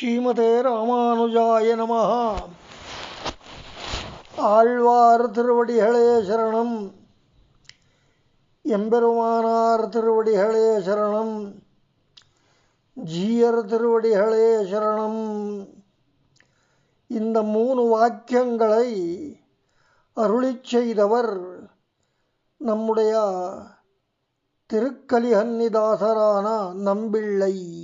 ஸ்ரீமதே ராமானுஜாய நம ஆழ்வார் திருவடிகளே சரணம். எம்பெருமானார் திருவடிகளே சரணம். ஜீயர் திருவடிகளே சரணம். இந்த மூணு வாக்கியங்களை அருளி செய்தவர் நம்முடைய திருக்கலிஹன்னிதாசரான நம்பிள்ளை.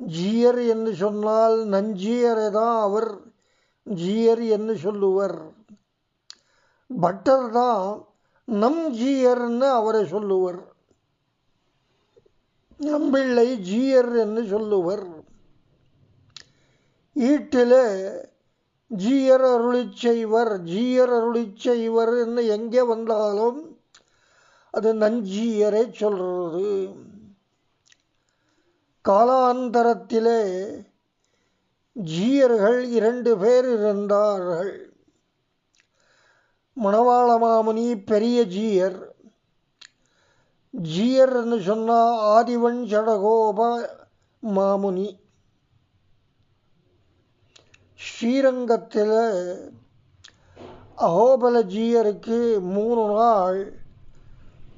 ஜீயர் என்று சொன்னால் நஞ்சியரை தான் அவர் ஜீயர் என்று சொல்லுவர். பட்டர் தான் நம் ஜீயர்னு அவரை சொல்லுவர். நம்பிள்ளை ஜீயர் என்று சொல்லுவர். ஈட்டிலே ஜீயர் அருளி செய்வர் ஜீயர் அருளி செய்வர் என்று எங்கே வந்தாலும் அது நஞ்சீயரை சொல்கிறது காலாந்தரத்திலே ஜீயர்கள் இரண்டு பேர் இருந்தார்கள். மணவாள மாமுனி பெரிய ஜீயர். ஜீயர்னு சொன்னால் ஆதிவன் சடகோப மாமுனி. ஸ்ரீரங்கத்தில் அகோபல ஜீயருக்கு மூணு நாள்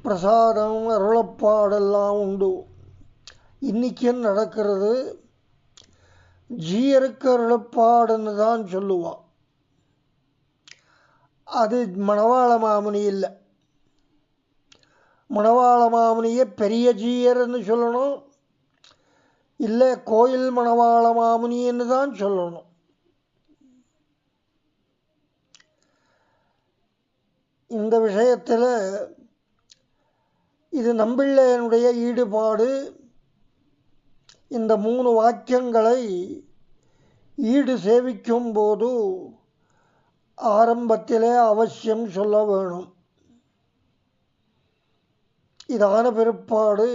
பிரசாதம் அருளப்பாடெல்லாம் உண்டு. இன்றைக்கும் நடக்கிறது ஜீயருக்கு அருளப்பாடுன்னு தான் சொல்லுவான் அது மணவாள மாமுனி இல்லை. மணவாள மாமுனியை பெரிய ஜீயர்னு சொல்லணும். இல்லை கோயில் மணவாள மாமுனின்னு தான் சொல்லணும். இந்த விஷயத்தில் இது நம்பிள்ளையனுடைய ஈடுபாடு இந்த மூணு வாக்கியங்களை ஈடு சேவிக்கும் போது ஆரம்பத்திலே அவசியம் சொல்ல வேணும். இதான பிற்பாடு.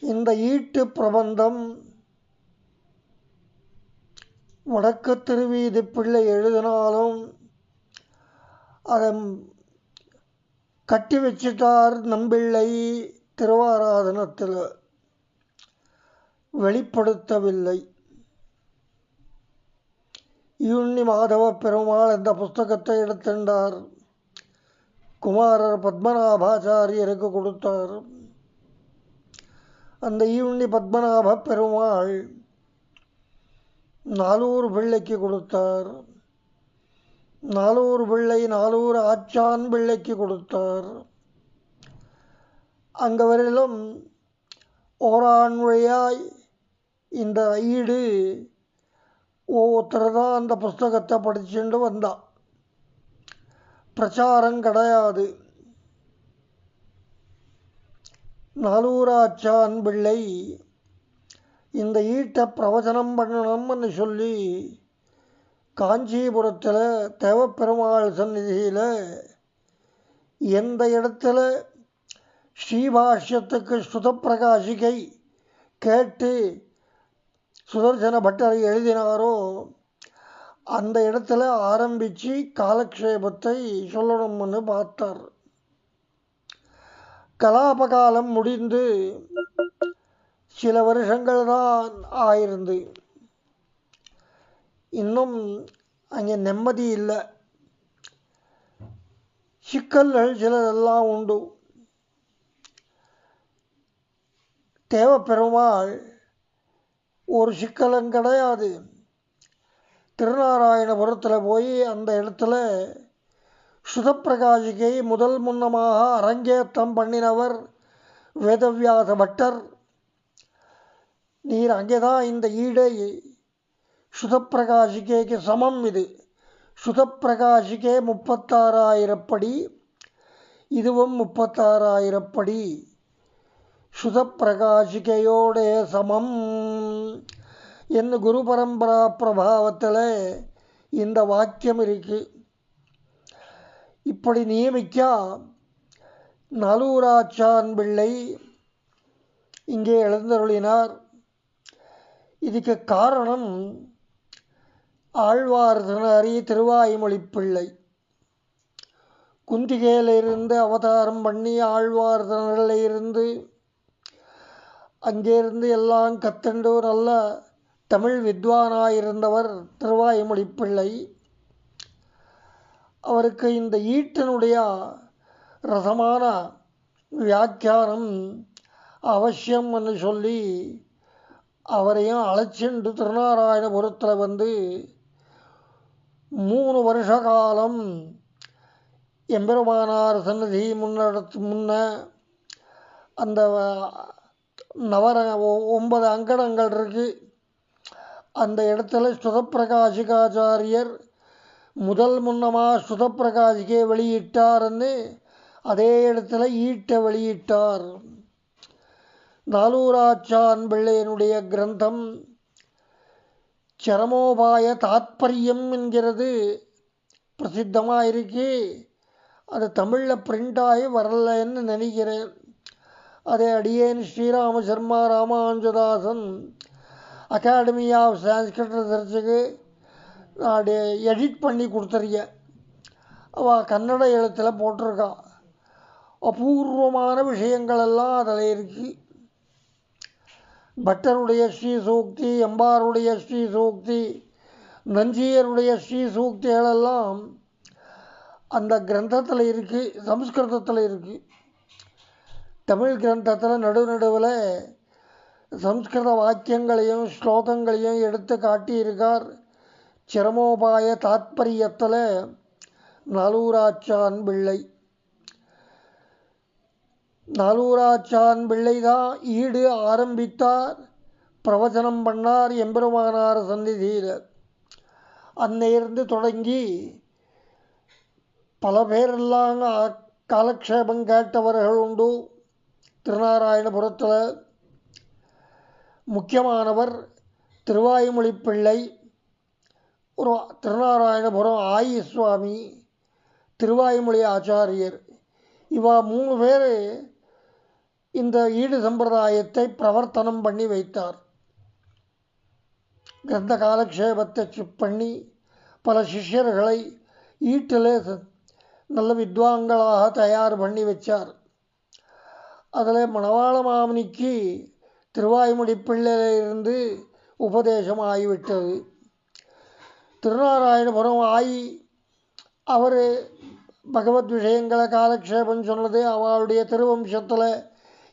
இந்த ஈட்டு பிரபந்தம் வடக்கு திருவீதி பிள்ளை எழுதினாலும் அதை கட்டி வச்சிட்டார் நம்பிள்ளை திருவாராதனத்தில். வெளிப்படுத்தவில்லை. யூன்னி மாதவ பெருமாள் இந்த புஸ்தகத்தை எடுத்துட்டார் குமாரர் பத்மநாபாச்சாரியருக்கு கொடுத்தார். அந்த ஈவுண்ணி பத்மநாப பெருமாள் நாலூர் பிள்ளைக்கு கொடுத்தார். நாலூர் பிள்ளை நாலூர் ஆச்சான் பிள்ளைக்கு கொடுத்தார். அங்கே வரையிலும் வழியாய் இந்த ஈடு ஒவ்வொருத்தர் தான் அந்த புஸ்தகத்தை படிச்சுட்டு வந்தா. பிரச்சாரம் கிடையாது. நாலூராச்சான் பிள்ளை இந்த ஈட்டை பிரவச்சனம் பண்ணணும்னு சொல்லி காஞ்சிபுரத்தில் தேவப்பெருமாள் சந்நிதியில் எந்த இடத்துல ஸ்ரீபாஷ்யத்துக்கு சுதப்பிரகாசிகை கேட்டு சுதர்சன பட்டரை எழுதினாரோ? அந்த இடத்துல ஆரம்பித்து காலக்ஷேபத்தை சொல்லணும்னு பார்த்தார். கலாபகாலம் முடிந்து சில வருஷங்கள் தான் ஆயிருந்து. இன்னும் அங்கே நிம்மதி இல்லை. சிக்கல்கள் சிலதெல்லாம் உண்டு. தேவப்பெருமாள் ஒரு சிக்கலும் கிடையாது. திருநாராயணபுரத்தில் போய் அந்த இடத்துல சுதப்பிரகாஷிகை முதல் முன்னமாக அரங்கேற்றம் பண்ணினவர் வேதவியாச பட்டர். நீர் அங்கே தான் இந்த ஈடை சுதப்பிரகாஷிகைக்கு சமம் இது. சுதப்பிரகாஷிகே முப்பத்தாறாயிரப்படி இதுவும் முப்பத்தாறாயிரப்படி சுதப்பிரகாஷிகையோடே சமம். என் குரு பரம்பரா பிரபாவத்தில் இந்த வாக்கியம் இருக்கு. இப்படி நியமிக்கா நலூராச்சான் பிள்ளை இங்கே எழுந்தருளினார். இதுக்கு காரணம் ஆழ்வார் திருவாய்மொழி பிள்ளை. குந்திகையிலிருந்து அவதாரம் பண்ணி ஆழ்வார்தனிலிருந்து இருந்து அங்கேருந்து எல்லாம் கத்தண்டு நல்ல தமிழ் வித்வானாயிருந்தவர் திருவாய்மொழி பிள்ளை அவருக்கு இந்த ஈட்டனுடைய ரசமான வியாக்கியானம் அவசியம் என்று சொல்லி அவரையும் அழைச்சிண்டு திருநாராயணபுரத்தில் வந்து மூணு வருஷ காலம் எம்பெருமானார் சன்னதி முன்னெடுத்து முன்ன அந்த நவர ஒன்பது அங்கடங்கள் இருக்குது அந்த இடத்துல சுதப்பிரகாசிகாச்சாரியர் முதல் முன்னமாக சுதப்பிரகாசிக்கே வெளியிட்டார்னு அதே இடத்துல ஈட்டை வெளியிட்டார். நாலூராச்சான் பிள்ளையனுடைய கிரந்தம் சரமோபாய தாத்பரியம் என்கிறது. பிரசித்தமாக இருக்குது அது தமிழில் பிரிண்ட் ஆகி வரலன்னு நினைக்கிறேன். அதை அடியேன் ஸ்ரீராம சர்மா ராமானுஜதாசன் அகாடமி ஆஃப் சான்ஸ்கிரிட் ரிசர்ச்சுக்கு நான் எடிட் பண்ணி கொடுத்துருக்கேன் அவள் கன்னட எழுத்தில் போட்டிருக்கா. அபூர்வமான விஷயங்களெல்லாம் அதில் இருக்குது பட்டருடைய ஸ்ரீ சூக்தி எம்பாருடைய ஸ்ரீ சூக்தி நஞ்சியருடைய ஸ்ரீ சூக்திகளெல்லாம் அந்த கிரந்தத்தில் இருக்குது சம்ஸ்கிருதத்தில் இருக்குது தமிழ் கிரந்தத்தில் நடுநடுவில் சம்ஸ்கிருத வாக்கியங்களையும் ஸ்லோகங்களையும் எடுத்து காட்டியிருக்கார் சிரமோபாய தாத்பரியத்தில் நாலூராச்சான் பிள்ளை. நாலூராச்சான் பிள்ளை தான் ஈடு ஆரம்பித்தார் பிரவச்சனம் பண்ணார் எம்பெருமானார் சந்நிதியில். அன்னையிருந்து தொடங்கி பல பேரெல்லாம் காலக்ஷேபம் கேட்டவர்கள் உண்டு. திருநாராயணபுரத்தில் முக்கியமானவர் திருவாய்மொழி பிள்ளை ஒரு திருநாராயணபுரம் ஆயி சுவாமி திருவாயுமொழி ஆச்சாரியர். இவா மூணு பேர் இந்த ஈடு சம்பிரதாயத்தை பிரவர்த்தனம் பண்ணி வைத்தார். கிரந்த காலக்ஷேபத்தை பண்ணி பல சிஷ்யர்களை ஈட்டில் நல்ல வித்வான்களாக தயார் பண்ணி வச்சார். அதில் மணவாள மாமனிக்கு திருவாய்மொழி பிள்ளையிலிருந்து உபதேசம் ஆகிவிட்டது திருநாராயணபுரம் ஆகி அவர் பகவத் விஷயங்களை காலக்ஷேபம் சொன்னது அவளுடைய திருவம்சத்தில்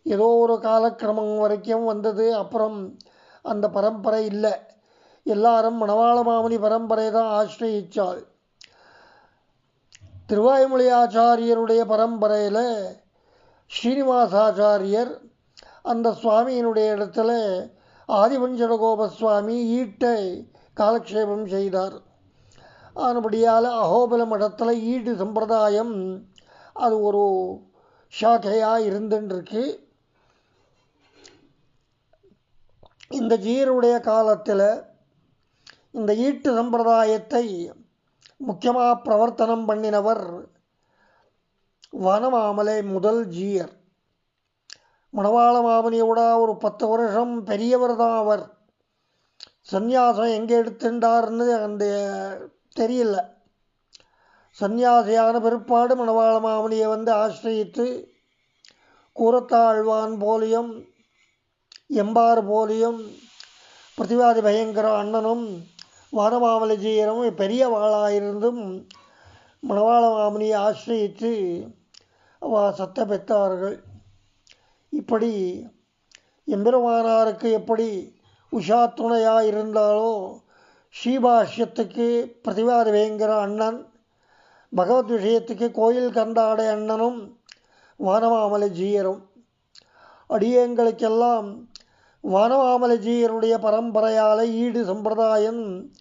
ஏதோ ஒரு காலக்கிரமம் வரைக்கும் வந்தது. அப்புறம் அந்த பரம்பரை இல்லை. எல்லாரும் மணவாள மாமனி பரம்பரை தான் ஆசிரியிச்சாள். திருவாய்மொழி ஆச்சாரியருடைய பரம்பரையில் ஸ்ரீனிவாசாச்சாரியர் அந்த சுவாமியினுடைய இடத்துல ஆதிபஞ்சட கோபசுவாமி ஈட்டை காலக்ஷேபம் செய்தார். ஆனபடியால் அகோபல மடத்தில் ஈடு சம்பிரதாயம் அது ஒரு ஷாக்கையாக இருந்துருக்கு இந்த ஜீருடைய காலத்தில் இந்த ஈட்டு சம்பிரதாயத்தை முக்கியமாக பிரவர்த்தனம் பண்ணினவர் வனமாமலை முதல் ஜீயர். மணவாள மாமனியோட ஒரு பத்து வருஷம் பெரியவர் தான் அவர். சந்நியாசம் எங்கே எடுத்துட்டார்னு அந்த தெரியல. சந்நியாசியான பிற்பாடு மணவாள மாமனியை வந்து ஆசிரியித்து கூரத்தாழ்வான் போலியும் எம்பார் போலியும் பிரதிவாதி பயங்கர அண்ணனும் வானமாமலஜீயரும் பெரிய வாளாயிருந்தும் மணவாள மாமனியை ஆசிரியித்து சத்த பெற்றார்கள் இப்படி எம்பெருமானாருக்கு எப்படி உஷா துணையாக இருந்தாலோ ஸ்ரீபாஷ்யத்துக்கு பிரதிவார் வேங்கிற அண்ணன் பகவத் விஷயத்துக்கு கோயில் கண்டாடை அண்ணனும் வானமாமலை ஜீயரும் அடியங்களுக்கெல்லாம் வானமாமலை ஜீயருடைய பரம்பரையால் ஈடு சம்பிரதாயம்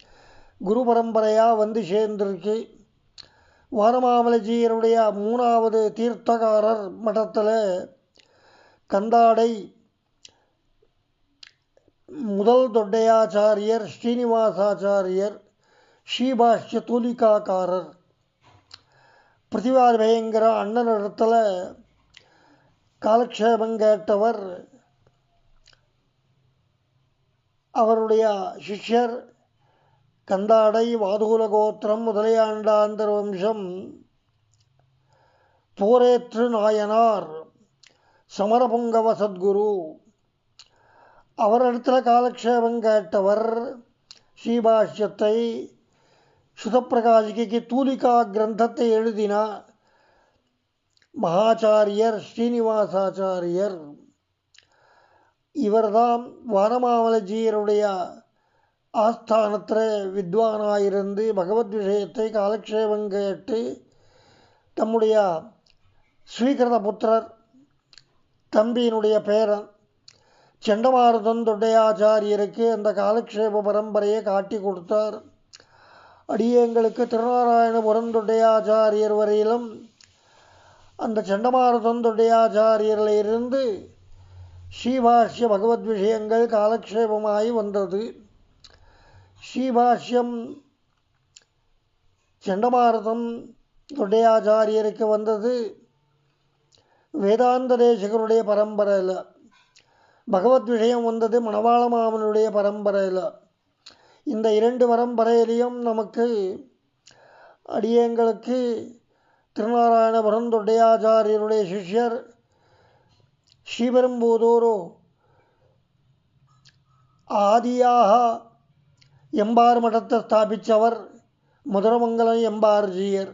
குரு பரம்பரையாக வந்து சேர்ந்திருக்கு. வனமாமலைஜியனுடைய மூணாவது தீர்த்தகாரர் மட்டத்தில் கந்தாடை முதல் தொட்டையாச்சாரியர் ஸ்ரீனிவாசாச்சாரியர் ஸ்ரீபாஷ்ய தூலிகாக்காரர். பிரதிவாதி பயங்கர அண்ணனிடத்தில் காலக்ஷேபம் கேட்டவர். அவருடைய சிஷ்யர் கந்தாடை வாதுகுல கோத்திரம் முதலியாண்டாந்தர் வம்சம் போரேற்று நாயனார் சமரபுங்கவ சத்குரு அவரிடத்துல காலக்ஷேபம் கேட்டவர் ஸ்ரீபாஷ்யத்தை சுதப்பிரகாசிக்கு தூலிகா கிரந்தத்தை எழுதின மகாச்சாரியர் ஸ்ரீனிவாசாச்சாரியர். இவர்தான் வானமாமலஜியருடைய ஆஸ்தானத்தில் வித்வானாயிருந்து பகவத் விஷயத்தை காலக்ஷேபம் கேட்டு தம்முடைய ஸ்ரீகிருத புத்திரர் தம்பியினுடைய பேரன் செண்டமாருதன் தொண்டையாச்சாரியருக்கு அந்த காலக்ஷேப பரம்பரையை காட்டி கொடுத்தார். அடியங்களுக்கு திருநாராயணபுரம் தொண்டையாச்சாரியர் வரையிலும் அந்த செண்டமாருதன் தொண்டையாச்சாரியரில் இருந்து ஸ்ரீபாஷ்ய பகவத் விஷயங்கள் காலக்ஷேபமாகி வந்தது. ஸ்ரீபாஷ்யம் சண்டபாரதம் தொண்டையாச்சாரியருக்கு வந்தது. வேதாந்த தேசகருடைய பரம்பரையில். பகவத் விஷயம் வந்தது மணவாள மாமனுடைய பரம்பரையில். இந்த இரண்டு பரம்பரையிலையும் நமக்கு அடியங்களுக்கு திருநாராயணபுரம் தொண்டையாச்சாரியருடைய சிஷ்யர் ஸ்ரீபெரும்புதூர் ஆதியாக எம்பார் மடத்தை ஸ்தாபித்தவர் மதுரமங்கலம் எம்பார் ஜீயர்.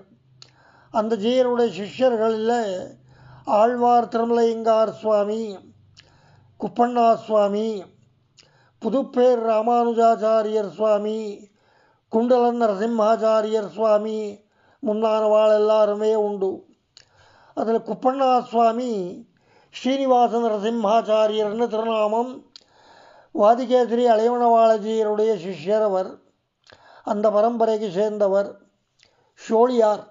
அந்த ஜீயருடைய சிஷ்யர்களில் ஆழ்வார் திருமலையங்கார் சுவாமி குப்பண்ணா சுவாமி புதுப்பேர் ராமானுஜாச்சாரியர் சுவாமி குண்டலன் நரசிம்மாச்சாரியர் சுவாமி முன்னானவாள் எல்லாருமே உண்டு. அதில் குப்பண்ணா சுவாமி ஸ்ரீனிவாச நரசிம்மாச்சாரியர்னு திருநாமம் வாதிகேசரி அலைவனவாளஜியருடைய சிஷ்யர் அவர் அந்த பரம்பரைக்கு சேர்ந்தவர் ஷோழியார்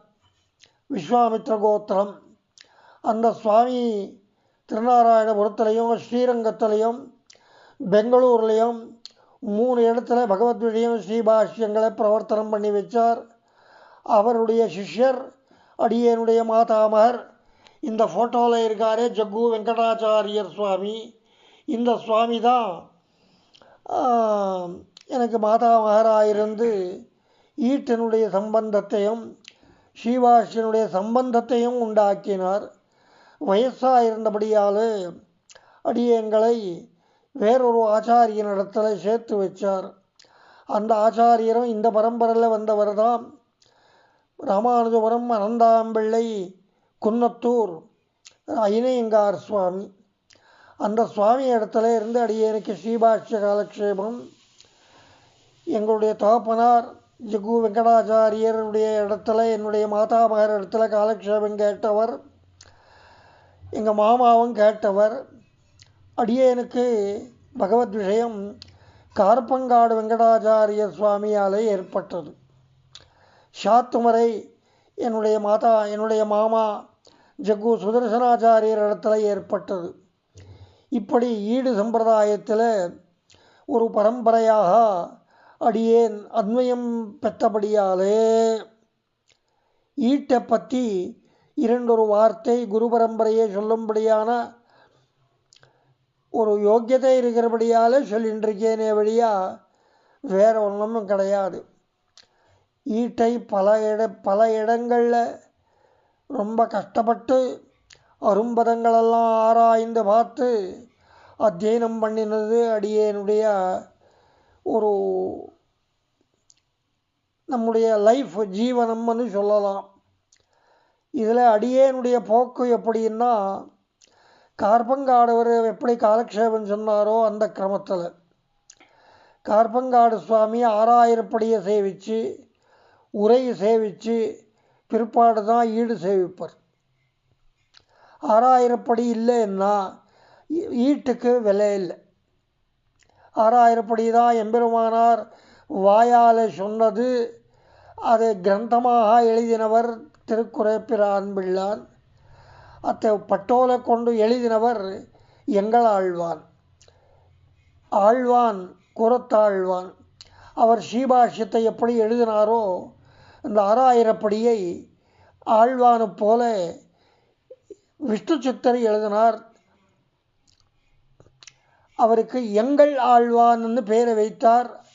விஸ்வாமித்ர கோத்திரம் அந்த சுவாமி திருநாராயணபுரத்துலேயும் ஸ்ரீரங்கத்துலேயும் பெங்களூர்லேயும் மூணு இடத்துல பகவத் விஷயம் ஸ்ரீபாஷ்யங்களை பிரவர்த்தனம் பண்ணி வச்சார். அவருடைய சிஷ்யர் அடியனுடைய மாதாமகர் இந்த ஃபோட்டோவில் இருக்காரே ஜக்கு வெங்கடாச்சாரியர் சுவாமி. இந்த சுவாமி தான் எனக்கு மாதாமகராயிருந்து ஈட்டனுடைய சம்பந்தத்தையும் ஸ்ரீபாஷ்யனுடைய சம்பந்தத்தையும் உண்டாக்கினார். வயசாக இருந்தபடியால் அடியங்களை வேறொரு ஆச்சாரியனிடத்தில் சேர்த்து வச்சார். அந்த ஆச்சாரியரும் இந்த பரம்பரையில் வந்தவர் தான் ராமானுஜபுரம் அனந்தாம்பிள்ளை குன்னத்தூர் ஐனையங்கார் சுவாமி. அந்த சுவாமி இடத்துல இருந்து எனக்கு ஸ்ரீபாஷ்ய காலக்ஷேபம். எங்களுடைய தகப்பனார் ஜகு வெங்கடாச்சாரியருடைய இடத்துல என்னுடைய மாதாமகர் இடத்துல காலக்ஷேபம் கேட்டவர் எங்கள் மாமாவும் கேட்டவர் அடியேனுக்கு பகவத் விஷயம் கார்பங்காடு வெங்கடாச்சாரிய சுவாமியாலே ஏற்பட்டது. சாத்துமரை என்னுடைய மாதா என்னுடைய மாமா ஜகு சுதர்சனாச்சாரியர் இடத்துல ஏற்பட்டது. இப்படி ஈடு சம்பிரதாயத்தில் ஒரு பரம்பரையாக அடியேன் அன்வயம் பெற்றபடியாலே ஈட்டை பற்றி இரண்டொரு வார்த்தை குரு பரம்பரையை சொல்லும்படியான ஒரு யோக்கியதை இருக்கிறபடியாலே சொல்லிட்டு இருக்கேனே வழியா வேற ஒன்றும் கிடையாது. ஈட்டை பல இட பல இடங்களில் ரொம்ப கஷ்டப்பட்டு அரும்பதங்களெல்லாம் ஆராய்ந்து பார்த்து அத்தியனம் பண்ணினது அடியேனுடைய ஒரு நம்முடைய லைஃப் ஜீவனம்னு சொல்லலாம். இதில் அடியேனுடைய போக்கு எப்படின்னா கார்பங்காடவர் எப்படி காலக்ஷேபம் சொன்னாரோ அந்த கிரமத்தில். கார்பங்காடு சுவாமி ஆறாயிரப்படியை சேவித்து உரை சேவித்து பிற்பாடு தான் ஈடு சேவிப்பார். ஆறாயிரப்படி இல்லைன்னா ஈட்டுக்கு விலை இல்லை. ஆறாயிரப்படி தான் எம்பெருமானார் வாயால் சொன்னது. அதை கிரந்தமாக எழுதினவர் திருக்குறைப்பிரான் பிள்ளான் அத்தை பட்டோலை கொண்டு எழுதினவர் எங்கள் ஆழ்வான். ஆழ்வான் குரத்தாழ்வான். அவர் ஸ்ரீபாஷ்யத்தை எப்படி எழுதினாரோ அந்த ஆறாயிரப்படியை ஆழ்வானு போல விஷ்ணு சித்தர் எழுதினார் அவருக்கு எங்கள் ஆழ்வான்னு பெயரை வைத்தார்.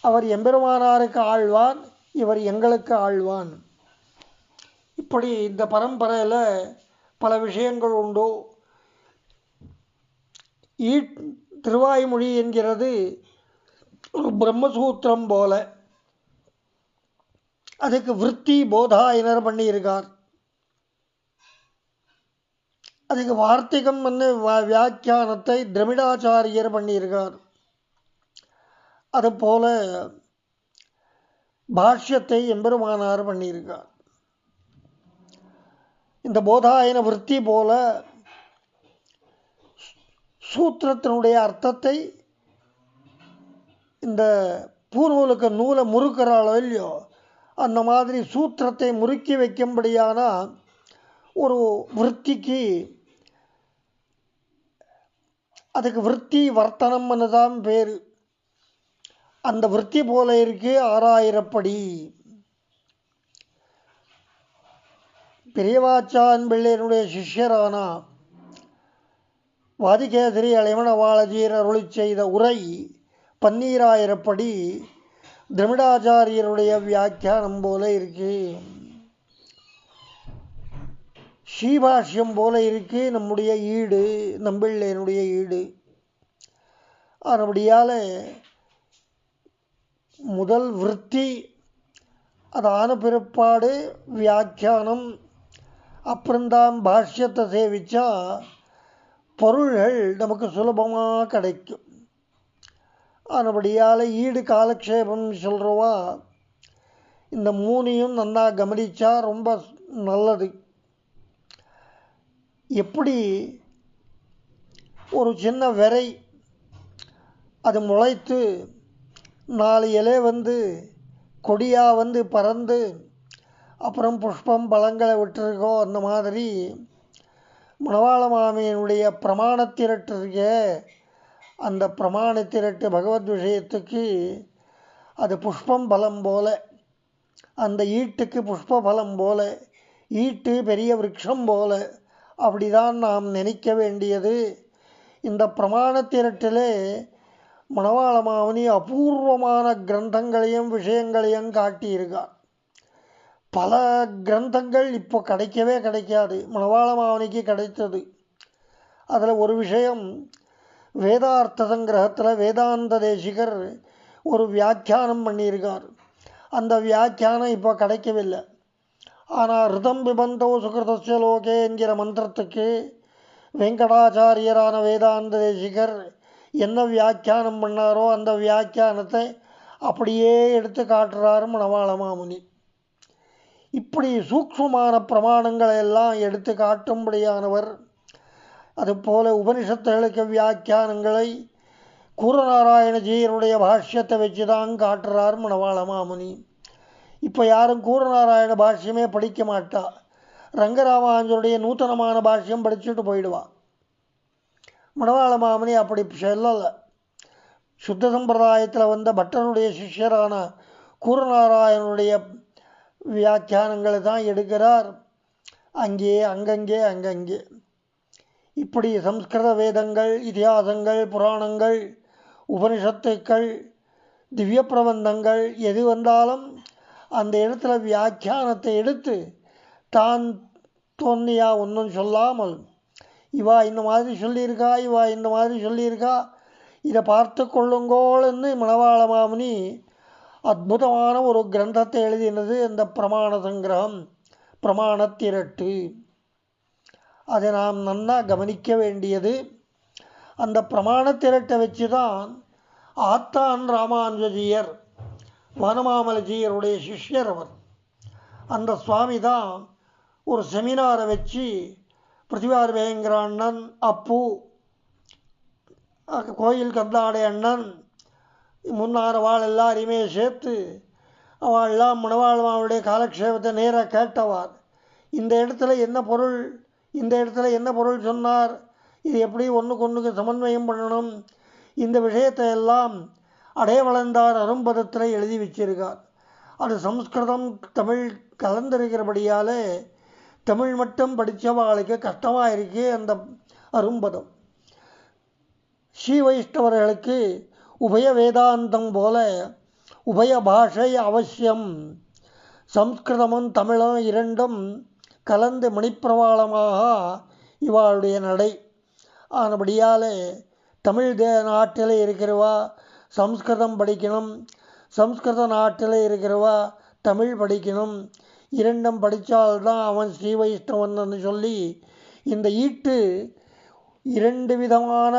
அவர் எம்பெருமானாருக்கு ஆழ்வான் இவர் எங்களுக்கு ஆழ்வான். இப்படி இந்த பரம்பரையில் பல விஷயங்கள் உண்டு. ஈ திருவாய்மொழி என்கிறது ஒரு பிரம்மசூத்திரம் போல. அதுக்கு விற்பி போதாயினர் பண்ணியிருக்கார். அதுக்கு வார்த்திகம் வந்து வியாக்கியானத்தை திரமிடாச்சாரியர் பண்ணியிருக்கார். அதுபோல பாஷ்யத்தை எம்பெருமானார் பண்ணியிருக்கார். இந்த போதாயன விற்பி போல சூத்திரத்தினுடைய அர்த்தத்தை இந்த பூர்வலுக்கு நூலை முறுக்கிறாளோ இல்லையோ அந்த மாதிரி சூத்திரத்தை முறுக்கி வைக்கும்படியான ஒரு விற்பிக்கு அதுக்கு விற்பி வர்த்தனம்னு தான் பேர்? அந்த விற்பி போல இருக்கு ஆறாயிரப்படி. பெரியவாச்சான் பிள்ளையனுடைய சிஷ்யரானா வாதிகேசரி அலைமணவாளஜீர் அருளி செய்த உரை பன்னீராயிரப்படி திரமிடாச்சாரியருடைய வியாக்கியானம் போல இருக்கு. ஸ்ரீபாஷ்யம் போல இருக்கு நம்முடைய ஈடு நம்பிள்ளையனுடைய ஈடு. அதுபடியால் முதல் விற்பி அதான பிற்பாடு வியாக்கியானம் அப்புறம்தான் பாஷ்யத்தை சேவிச்சா பொருள்கள் நமக்கு சுலபமாக கிடைக்கும். அதுபடியால் ஈடு காலக்ஷேபம் சொல்கிறவா இந்த மூணையும் நல்லா கவனித்தா ரொம்ப நல்லது. எப்படி ஒரு சின்ன விரை அது முளைத்து நாலு இலை வந்து கொடியாக வந்து பறந்து அப்புறம் புஷ்பம் பழங்களை விட்டுருக்கோ அந்த மாதிரி மணவாள மாமியனுடைய பிரமாணத்திரட்டு இருக்க அந்த பிரமாணத்திரட்டு பகவத் விஷயத்துக்கு அது புஷ்பம் பலம் போல அந்த ஈட்டுக்கு புஷ்ப பலம் போல ஈட்டு பெரிய விரக்ஷம் போல அப்படிதான் நாம் நினைக்க வேண்டியது. இந்த பிரமாண திரட்டிலே மணவாளமாவனி அபூர்வமான கிரந்தங்களையும் விஷயங்களையும் காட்டியிருக்கார். பல கிரந்தங்கள் இப்போ கிடைக்கவே கிடைக்காது. மணவாளமாவனிக்கு கிடைத்தது. அதில் ஒரு விஷயம் வேதார்த்த சங்கிரகத்தில் வேதாந்த தேசிகர் ஒரு வியாக்கியானம் பண்ணியிருக்கார். அந்த வியாக்கியானம் இப்போ கிடைக்கவில்லை. ஆனால் ரிதம் பிபந்தோ சுகிருதஸ்ய லோகே என்கிற மந்திரத்துக்கு வெங்கடாச்சாரியரான வேதாந்த தேசிகர் என்ன வியாக்கியானம் பண்ணாரோ அந்த வியாக்கியானத்தை அப்படியே எடுத்து காட்டுறாரு மணவாள மாமுனி இப்படி சூக்ஷமான பிரமாணங்களை எல்லாம் எடுத்து காட்டும்படியானவர் அதுபோல உபனிஷத்துகளுக்கு வியாக்கியானங்களை கூரநாராயணஜியனுடைய பாஷ்யத்தை வச்சு தான் காட்டுறார் மணவாள மாமுனி இப்போ யாரும் கூரநாராயண பாஷ்யமே படிக்க மாட்டா. ரங்கராமானுஜருடைய நூத்தனமான பாஷ்யம் படிச்சுட்டு போயிடுவா. மணவாள மாமனி அப்படி செல்லலை. சுத்த சம்பிரதாயத்தில் வந்த பட்டனுடைய சிஷ்யரான கூரநாராயணனுடைய வியாக்கியானங்களை தான் எடுக்கிறார். அங்கே அங்கங்கே அங்கங்கே. இப்படி சம்ஸ்கிருத வேதங்கள் இதிகாசங்கள் புராணங்கள் உபனிஷத்துக்கள் திவ்ய பிரபந்தங்கள் எது வந்தாலும் அந்த இடத்துல வியாக்கியானத்தை எடுத்து தான் தொன்னியா ஒன்றும் சொல்லாமல் இவா இந்த மாதிரி சொல்லியிருக்கா இவா இந்த மாதிரி சொல்லியிருக்கா இதை பார்த்து கொள்ளுங்கோள்னு மணவாள மாமுனி அற்புதமான ஒரு கிரந்தத்தை எழுதினது இந்த பிரமாண சங்கிரகம் பிரமாண திரட்டு அதை நாம் நன்னா கவனிக்க வேண்டியது அந்த பிரமாண திரட்டை வச்சு தான் ஆத்தான் ராமானுஜியர் வனமாமலஜியருடைய சிஷ்யர் அவர். அந்த சுவாமி தான் ஒரு செமினாரை வச்சு பிருத்திவார் வேங்கிற அண்ணன் அப்பு கோயில் கந்தாடை அண்ணன் முன்னார் வாழ் எல்லாரையுமே சேர்த்து அவள்லாம் மணவாழ்வாவுடைய காலக்ஷேபத்தை நேராக கேட்டவார். இந்த இடத்துல என்ன பொருள்? இந்த இடத்துல என்ன பொருள் சொன்னார்? இது எப்படி ஒன்றுக்கு ஒன்றுக்கு சமன்வயம் பண்ணணும்? இந்த விஷயத்தை எல்லாம் அடையவளந்தார் அரும்பதத்தில் எழுதி வச்சிருக்கார். அது சம்ஸ்கிருதம் தமிழ் கலந்திருக்கிறபடியால் தமிழ் மட்டும் படித்தவாளுக்கு கஷ்டமாக இருக்கு அந்த அரும்பதம். ஸ்ரீ வைஷ்ணவர்களுக்கு உபய வேதாந்தம் போல உபய பாஷை அவசியம். சம்ஸ்கிருதமும் தமிழும் இரண்டும் கலந்து மணிப்பிரவாளமாக இவாளுடைய நடை. ஆனபடியால் தமிழ் தே நாட்டில் இருக்கிறவா சம்ஸ்கிருதம் படிக்கணும். சம்ஸ்கிருத நாட்டில் இருக்கிறவா தமிழ் படிக்கணும். இரண்டும் படித்தால்தான் அவன் ஸ்ரீ வைஷ்ணவன் சொல்லி இந்த ஈட்டு இரண்டு விதமான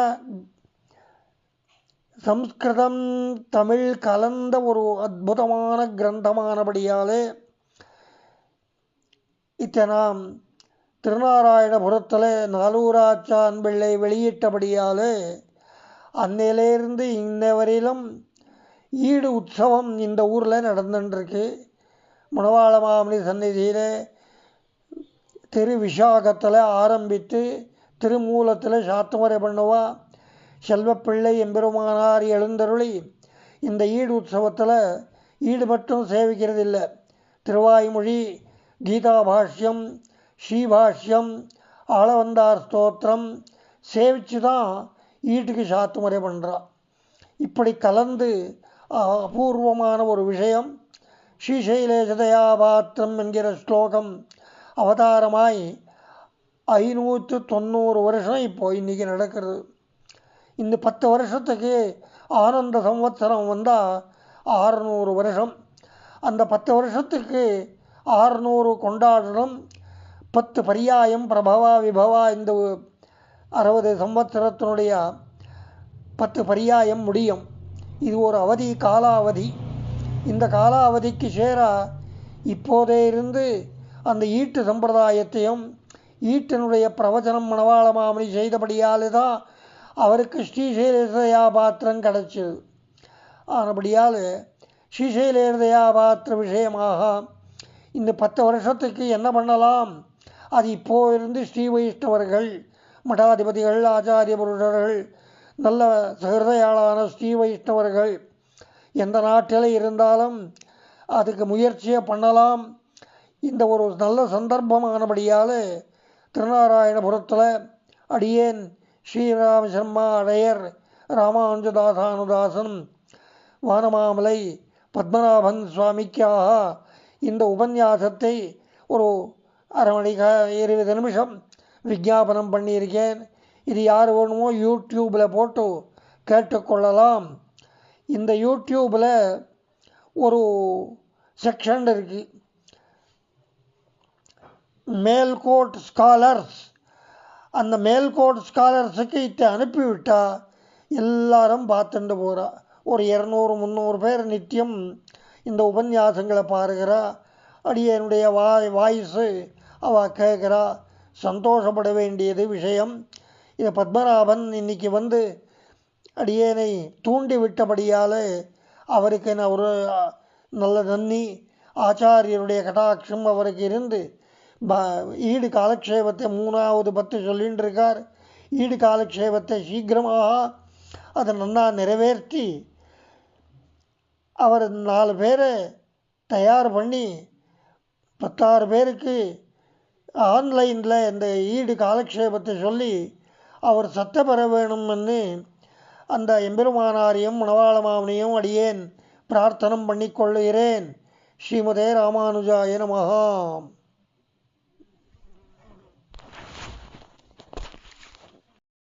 சம்ஸ்கிருதம் தமிழ் கலந்த ஒரு அற்புதமான கிரந்தமானபடியாலே இத்தனாம் திருநாராயணபுரத்தில் நாலூராச்சான் பிள்ளை வெளியிட்டபடியாலே அன்னையிலேருந்து இன்ன வரையிலும் ஈடு உற்சவம் இந்த ஊரில் நடந்துட்டுருக்கு முனவாள மாமணி சந்நிதியில் திரு விஷாகத்தில் ஆரம்பித்து திருமூலத்தில் சாத்துமுறை பண்ணுவா. செல்வப்பிள்ளை எம்பெருமானார் எழுந்தருளி இந்த ஈடு உற்சவத்தில் ஈடு மட்டும் சேவிக்கிறது இல்லை திருவாய்மொழி கீதா பாஷ்யம் ஸ்ரீபாஷ்யம் ஆளவந்தார் ஸ்தோத்திரம் சேவிச்சு தான் ஈட்டுக்கு சாத்துமுறை பண்ணுறா இப்படி கலந்து அபூர்வமான ஒரு விஷயம். ஸ்ரீசைலேசதயா பாத்திரம் என்கிற ஸ்லோகம் அவதாரமாய் ஐநூற்று தொண்ணூறு வருஷம் இப்போ இன்றைக்கி நடக்கிறது. இந்த பத்து வருஷத்துக்கு ஆனந்த சம்வத்சரம் வந்தால் ஆறுநூறு வருஷம். அந்த பத்து வருஷத்துக்கு ஆறுநூறு கொண்டாடணும் பத்து பரியாயம் பிரபவா விபவா இந்த அறுபது சம்வத்சரத்தினுடைய பத்து பரியாயம் முடியும். இது ஒரு அவதி காலாவதி. இந்த காலாவதிக்கு சேர இப்போதே இருந்து அந்த ஈட்டு சம்பிரதாயத்தையும் ஈட்டினுடைய பிரவச்சனம் மணவாளமாமணி செய்தபடியால் தான் அவருக்கு ஸ்ரீசைலேசயா பாத்திரம் கிடைச்சது. ஆனபடியால் ஸ்ரீசைலேசயா பாத்திர விஷயமாக இந்த பத்து வருஷத்துக்கு என்ன பண்ணலாம்? அது இப்போ இருந்து ஸ்ரீ வைஷ்ணவர்கள் மடாதிபதிகள் ஆச்சாரிய புருஷர்கள் நல்ல சகிருதையாளான ஸ்ரீ வைஷ்ணவர்கள். எந்த நாட்டில் இருந்தாலும் அதுக்கு முயற்சியை பண்ணலாம். இந்த ஒரு நல்ல சந்தர்ப்பமானபடியால் திருநாராயணபுரத்தில் அடியேன் ஸ்ரீராம சர்மா அடையர் ராமானுஜதாசானுதாசன் வானமாமலை பத்மநாபன் சுவாமிக்காக இந்த உபன்யாசத்தை ஒரு அரை மணி இருபது நிமிஷம் விஜாபனம் பண்ணியிருக்கேன். இது யார் வேணுமோ யூடியூப்பில் போட்டு கேட்டுக்கொள்ளலாம். இந்த யூடியூப்பில் ஒரு செக்ஷன் இருக்குது மேல்கோட் ஸ்காலர்ஸ். அந்த மேல்கோட் ஸ்காலர்ஸுக்கு இதை அனுப்பிவிட்டால் எல்லாரும் பார்த்துட்டு போகிறா ஒரு இரநூறு முந்நூறு பேர் நித்தியம் இந்த உபன்யாசங்களை பாருகிறா. என்னுடைய வாய் வாய்ஸு அவள் கேட்குறா. சந்தோஷப்பட வேண்டியது விஷயம். இது பத்மநாபன் இன்னைக்கு வந்து அடியேனை தூண்டி விட்டபடியால் அவருக்கு நான் ஒரு நல்ல நன்னி ஆச்சாரியருடைய கடாட்சம் அவருக்கு இருந்து ப ஈடு காலக்ஷேபத்தை மூணாவது பத்து சொல்லின்னு இருக்கார் ஈடு காலக்ஷேபத்தை சீக்கிரமாக அதை நன்னா நிறைவேற்றி அவர் நாலு பேரை தயார் பண்ணி பத்தாறு பேருக்கு ஆன்லைனில் இந்த ஈடு காலக்ஷேபத்தை சொல்லி அவர் சத்த பெற வேணும்னு அந்த எம்பெருமானாரையும் மணவாள அடியேன் பிரார்த்தனம் பண்ணிக்கொள்ளுகிறேன் ஸ்ரீமதே ராமானுஜாய நமகாம்